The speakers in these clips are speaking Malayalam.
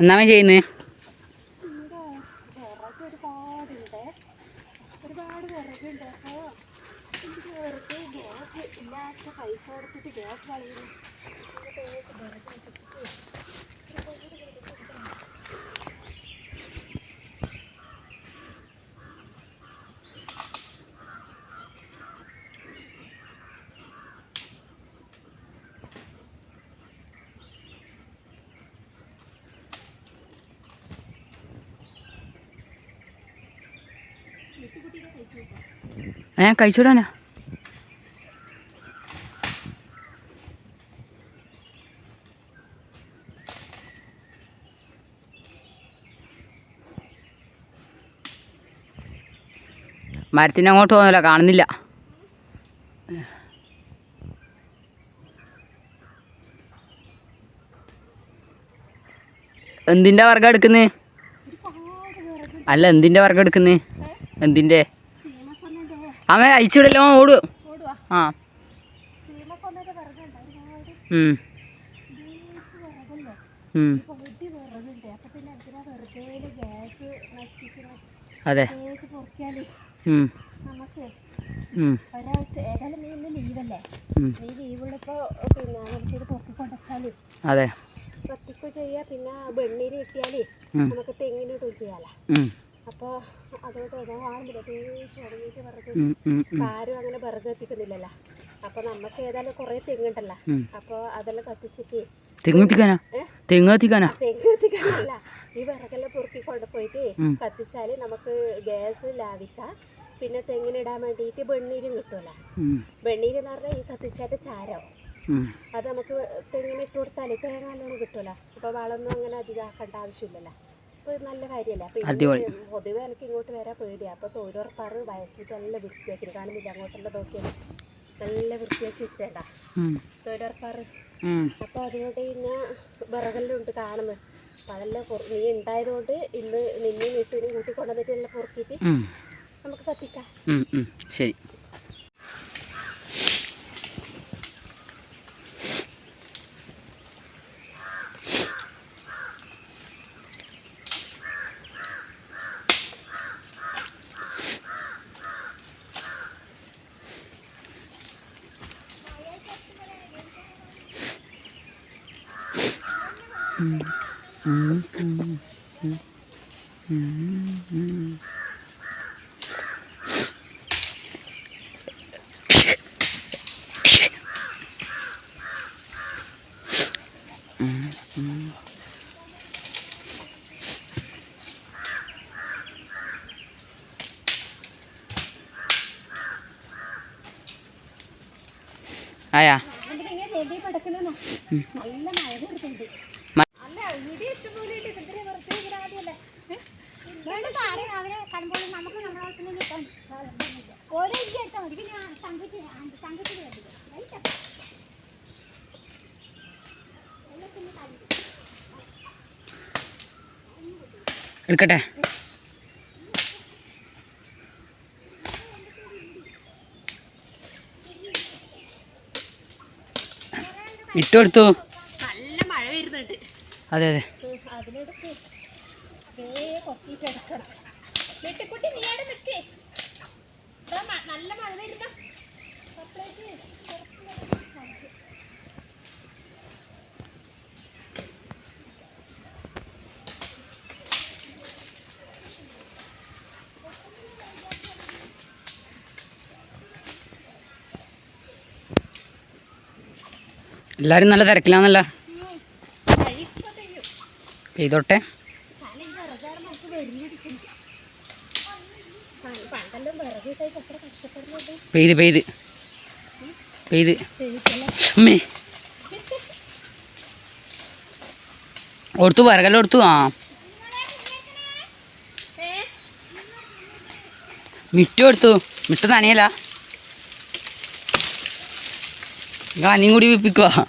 എന്നാ ചെയ്യുന്നത് വിറക് ഒരുപാടുണ്ട് ഒരുപാട് വിറകുണ്ട് അപ്പോൾ എനിക്ക് വിറക് ഗ്യാസ് ഇല്ലാത്ത പൈസ കൊടുത്തിട്ട് ഗ്യാസ് കളയുന്നു വിറക് വെച്ചിട്ട് ഏ കഴിച്ചോടാനാ? മരത്തിന് അങ്ങോട്ട് പോകുന്നില്ല കാണുന്നില്ല. എന്തിന്റെ വർഗം എടുക്കുന്നേ? അല്ല എന്തിന്റെ വർഗം എടുക്കുന്നേ? എന്തിന്റെ? അവൻ അയച്ചിടല്ലോ ഓടും. ഓടു ആ. അതെ. നമുക്ക് ഉം, ഒരാഴ്ച ഏതായാലും നീ ഇന്ന് ലീവല്ലേ? നീ പിന്നെ പൊക്കി അതെ. ചെയ്യാ പിന്നെ വെണ്ണീര് കിട്ടിയാലേ നമുക്ക് തെങ്ങിനിടും ചെയ്യാലോ. ആരും അങ്ങനെ വിറക് കത്തിക്കുന്നില്ലല്ലോ അപ്പോൾ നമുക്ക് ഏതായാലും കുറേ തെങ്ങുണ്ടല്ലോ. അപ്പൊ അതെല്ലാം കത്തിച്ചിട്ട് തെങ്ങ് എത്തിക്കാനാ ഏ? തെങ്ങ് എത്തിക്കാനാ തെങ്ങ് കത്തിക്കാനല്ല ഈ വിറകെല്ലാം പൊറുക്കി കൊണ്ടുപോയിട്ട് കത്തിച്ചാൽ നമുക്ക് ഗ്യാസ് ലാഭിക്കാം. പിന്നെ തെങ്ങിനിടാൻ വേണ്ടിയിട്ട് വെണ്ണീരും കിട്ടുമല്ലോ വെണ്ണീര് എന്ന് പറഞ്ഞാൽ ഈ കത്തിച്ചാട്ട് ചാരം. അത് നമുക്ക് തെങ്ങിന് ഇട്ട് കൊടുത്താൽ തേങ്ങ നല്ലോണം കിട്ടുമല്ലോ അപ്പോൾ വളമൊന്നും അങ്ങനെ അധികം ആക്കേണ്ട ആവശ്യമില്ലല്ലോ. നല്ല കാര്യമല്ലേ അപ്പോൾ. പൊതുവെ എനിക്ക് ഇങ്ങോട്ട് വരാൻ പേടിയാണ് അപ്പോൾ തൊഴിലുറപ്പാറ് വയറ്റിട്ട് നല്ല വൃത്തിയാക്കി കാണുന്നില്ല അങ്ങോട്ടെല്ലാം നോക്കിയാൽ നല്ല വൃത്തിയാക്കി വെച്ചിട്ടാ ഉം, തൊഴിലുറപ്പാറ്. അപ്പോൾ അതുകൊണ്ട് പിന്നെ വിറകെല്ലാം ഉണ്ട് കാണുന്നത്. അപ്പോൾ അതെല്ലാം നീ ഉണ്ടായതുകൊണ്ട് ഇന്ന് നിന്നെയും വീട്ടിനും കൂട്ടി കൊണ്ടുവന്നിട്ട് എല്ലാം പൊറുക്കിയിട്ട് നമുക്ക് കത്തിക്കാം. ശരി. ആയാ? നല്ല മഴ കൊടുക്കുന്നുണ്ട്. എടുക്കട്ടെ? ഇട്ട് കൊടുത്തു നല്ല മഴ വരുന്നുണ്ട്. അതെ അതെ. അതിനെടുത്ത് കൊത്തിയിട്ട് എടുക്കണം. വെട്ടിക്കുട്ടി നീ അവിടെ നിൽക്കേ നല്ല മഴ വരുന്ന എല്ലാവരും നല്ല തിരക്കിലാന്നല്ല പെയ്തോട്ടെ കാരണം ഈ വിറകാറ് നമുക്ക് വെറിഞ്ഞിരിക്കുന്നു പണ്ടെല്ലാം വിറക് കിട്ടാൻ എത്ര കഷ്ടപ്പെടുന്നുണ്ട് പെയ്ത് പെയ്ത്. പെയ്ത്. അമ്മേ. ഓർത്തു വരകല്ല ഓർത്തു. ആ. മിറ്റു കൊടുത്തു മിറ്റ നനയല്ല. അനിയും കൂടി വിപ്പിക്കുക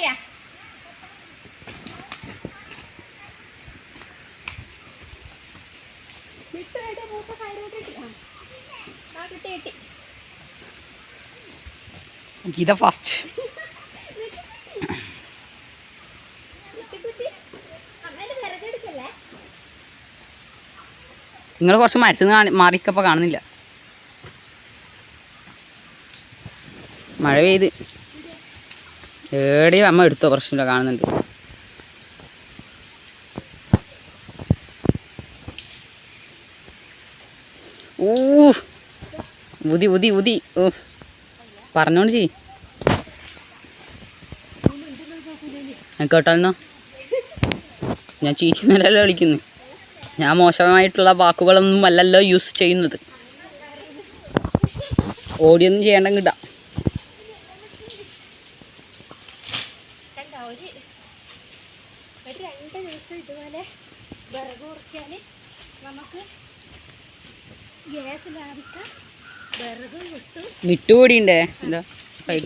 കിട്ടിയാ വിട്ടുപോയിട്ട് ആ ഗീത ഫാസ്റ്റ് നിങ്ങൾ കുറച്ച് മരത്തുനിന്ന് മാറിക്കപ്പോൾ കാണുന്നില്ല. മഴ പെയ്ത്. ഏടിയും അമ്മ എടുത്തോ? പ്രശ്നമില്ല കാണുന്നുണ്ട്. ഊ ഉതി ഉതി ഉതി ഓ പറഞ്ഞോണ്ട് ചെയ് കേട്ടാലെന്നോ ഞാൻ ചീറ്റുന്നല്ലോ വിളിക്കുന്നു. ഞാൻ മോശമായിട്ടുള്ള വാക്കുകളൊന്നും അല്ലല്ലോ യൂസ് ചെയ്യുന്നത്. ഓടിയൊന്നും ചെയ്യേണ്ട കിട്ടാം കണ്ടോ ഒരു ഒരു രണ്ട് ദിവസം ഇതുപോലെ വിറക് കുറയ്ക്കാൻ നമുക്ക് ഗ്യാസ് ലാഭിക്കാം വിറക് കൂടി വിട്ടുകൂടിയുണ്ടേ എന്താ?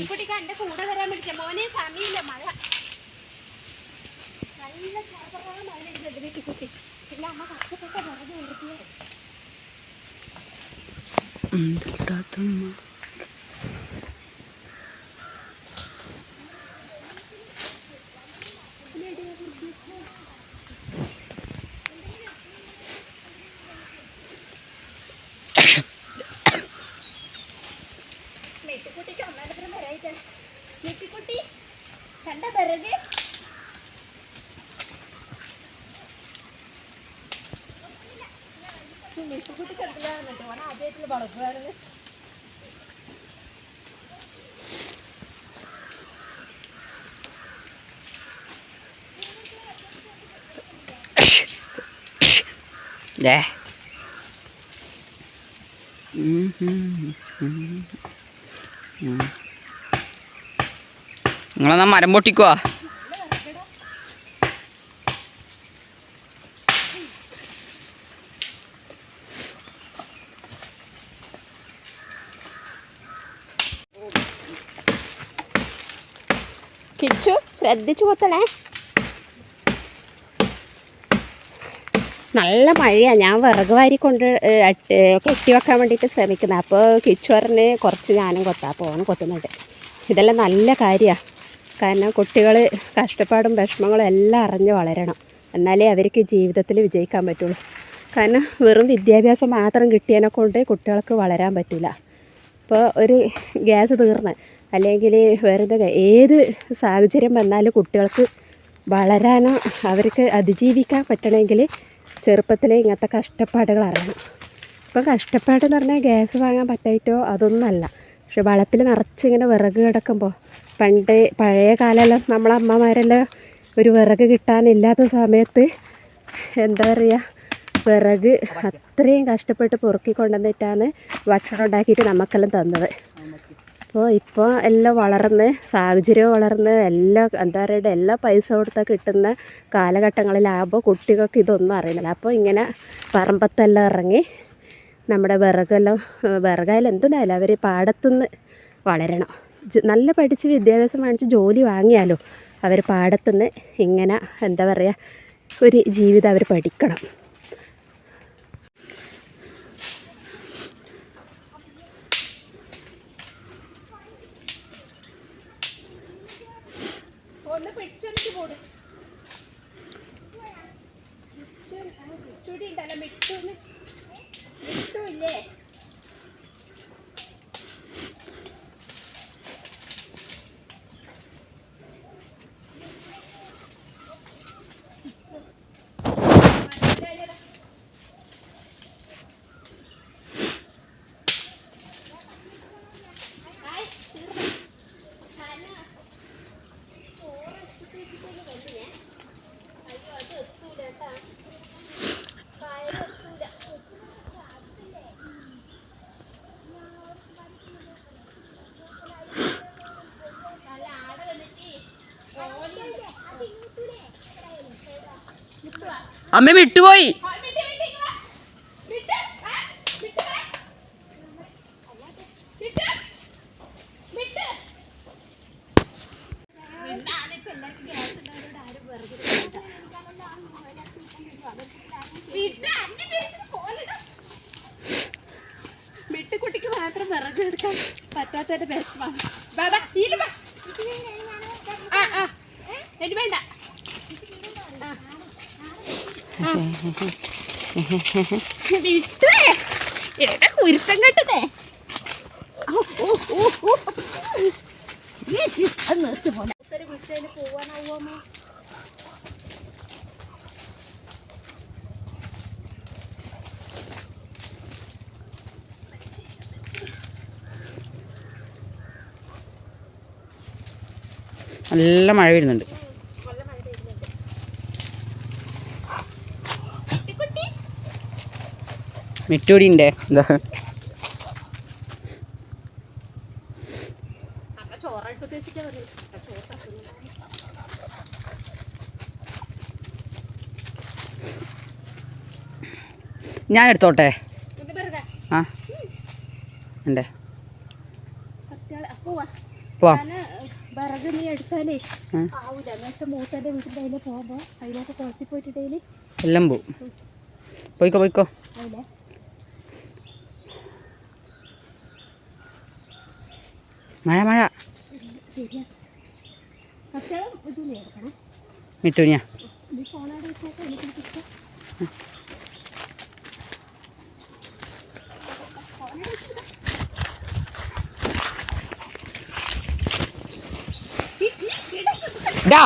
കുട്ടി കണ്ട കൂടെ വരാൻ പിടിച്ച മോനെ സമയമില്ല മഴ. നല്ല ചാപ്പറാ മഴ വീട്ടിൽ കുട്ടി. പിന്നെ അമ്മ കഷ്ടപ്പെട്ട വിറക് നിർത്തിയത് എന്തിനാണെന്നിട്ട് ഓൻ ആദ്യമായിട്ടുള്ള ഏ നിങ്ങളെന്നാ മരം പൊട്ടിക്കുവാ? കിച്ചു ശ്രദ്ധിച്ചു കൊത്തണേ നല്ല മഴയാണ് ഞാൻ വിറക് വാരി കൊണ്ട് കെട്ടി വെക്കാൻ വേണ്ടിയിട്ട് ശ്രമിക്കുന്നത് അപ്പോൾ കിച്ചു പറഞ്ഞ് കുറച്ച് ഞാനും കൊത്താം. അപ്പോൾ ഓണം കൊത്തുന്നുണ്ട്. ഇതെല്ലാം നല്ല കാര്യമാണ് കാരണം കുട്ടികൾ കഷ്ടപ്പാടും വിഷമങ്ങളും എല്ലാം അറിഞ്ഞ് വളരണം. എന്നാലേ അവർക്ക് ജീവിതത്തിൽ വിജയിക്കാൻ പറ്റുള്ളൂ. കാരണം വെറും വിദ്യാഭ്യാസം മാത്രം കിട്ടിയതിനെ കൊണ്ട് കുട്ടികൾക്ക് വളരാൻ പറ്റില്ല ഇപ്പോൾ ഒരു ഗ്യാസ് തീർന്ന്. അല്ലെങ്കിൽ വേറെ ഏത് സാഹചര്യം വന്നാലും കുട്ടികൾക്ക് വളരാനോ അവർക്ക് അതിജീവിക്കാൻ പറ്റണമെങ്കിൽ ചെറുപ്പത്തിലേ ഇങ്ങനത്തെ കഷ്ടപ്പാടുകൾ അറിയണം. ഇപ്പം കഷ്ടപ്പാടെന്ന് പറഞ്ഞാൽ ഗ്യാസ് വാങ്ങാൻ പറ്റായിട്ടോ അതൊന്നുമല്ല പക്ഷെ വളപ്പിൽ നിറച്ചിങ്ങനെ വിറക് കിടക്കുമ്പോൾ പണ്ട് പഴയ കാലമെല്ലാം നമ്മളെ അമ്മമാരെല്ലാം ഒരു വിറക് കിട്ടാനില്ലാത്ത സമയത്ത് എന്താ പറയുക വിറക് അത്രയും കഷ്ടപ്പെട്ട് പൊറുക്കി കൊണ്ടുവന്നിട്ടാണ് ഭക്ഷണം ഉണ്ടാക്കിയിട്ട് നമുക്കെല്ലാം തന്നത്. അപ്പോൾ ഇപ്പോൾ എല്ലാം വളർന്ന് സാഹചര്യം വളർന്ന് എല്ലാം എന്താ പറയുക എല്ലാ പൈസ കൊടുത്താൽ കിട്ടുന്ന കാലഘട്ടങ്ങളിലാകുമ്പോൾ കുട്ടികൾക്ക് ഇതൊന്നും അറിയുന്നില്ല അപ്പോൾ ഇങ്ങനെ പറമ്പത്തെല്ലാം ഇറങ്ങി നമ്മുടെ വിറകെല്ലാം വിറകായാലും എന്തിനായാലും അവർ പാടത്തുനിന്ന് വളരണം. നല്ല പഠിച്ച് വിദ്യാഭ്യാസം വാങ്ങിച്ച് ജോലി വാങ്ങിയാലോ അവർ പാടത്തുനിന്ന് ഇങ്ങനെ എന്താ പറയുക ഒരു ജീവിതം അവർ പഠിക്കണം. മിട്ടു അമ്മ വിട്ടുപോയി. വിട്ടുകുട്ടിക്ക് മാത്രം വിറകെടുക്കാൻ പറ്റാത്തതിന്റെ വിഷമാണ് വേണ്ട എനിക്ക് വേണ്ട. കുരുത്തം പോവാനാവുമോ നല്ല മഴ വരുന്നുണ്ട്. മിട്ടുകൂടി ഉണ്ട് എന്താ. ഞാൻ എടുത്തോട്ടെ? ആ. ഉണ്ട്. കത്തിയാൾ. പോവാ. പോവാം. ഞാൻ വിറക് നീ എടുത്താലേ ഉം. ആവൂല. എന്നുവെച്ചാൽ മൂത്തന്റെ വീട്ടിന്റെ അതിൽ പോകുമ്പോൾ അതിലൊക്കെ കുളത്തിൽ പോയിട്ടുണ്ടെങ്കിൽ എല്ലാം പോവും. പോയിക്കോ പോയിക്കോ. അതിലെ മഴ മഴ ശരിയാ കത്തിയാളും ഇത് നീ എടുക്കണം മിട്ടുനിയാ നീ ഫോണാടെ വെച്ചാൽ മഴ. കിട്ടും ഡാ.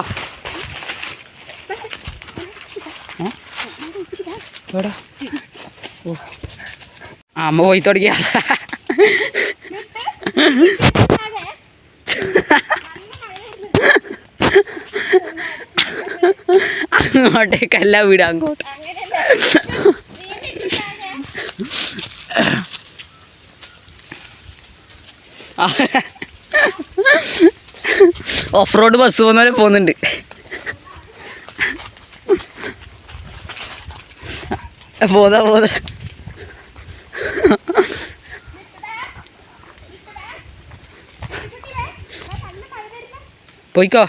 എവിടെ? ഓ. അമ്മ പോയി തുടങ്ങിയ. അങ്ങോട്ടേക്കല്ല വീട് അങ്ങോട്ട് ഓഫ് റോഡ് ബസ് പോകുന്ന പോലെ പോകുന്നുണ്ട്. പോതാ പോതാ. പോയിക്കോ.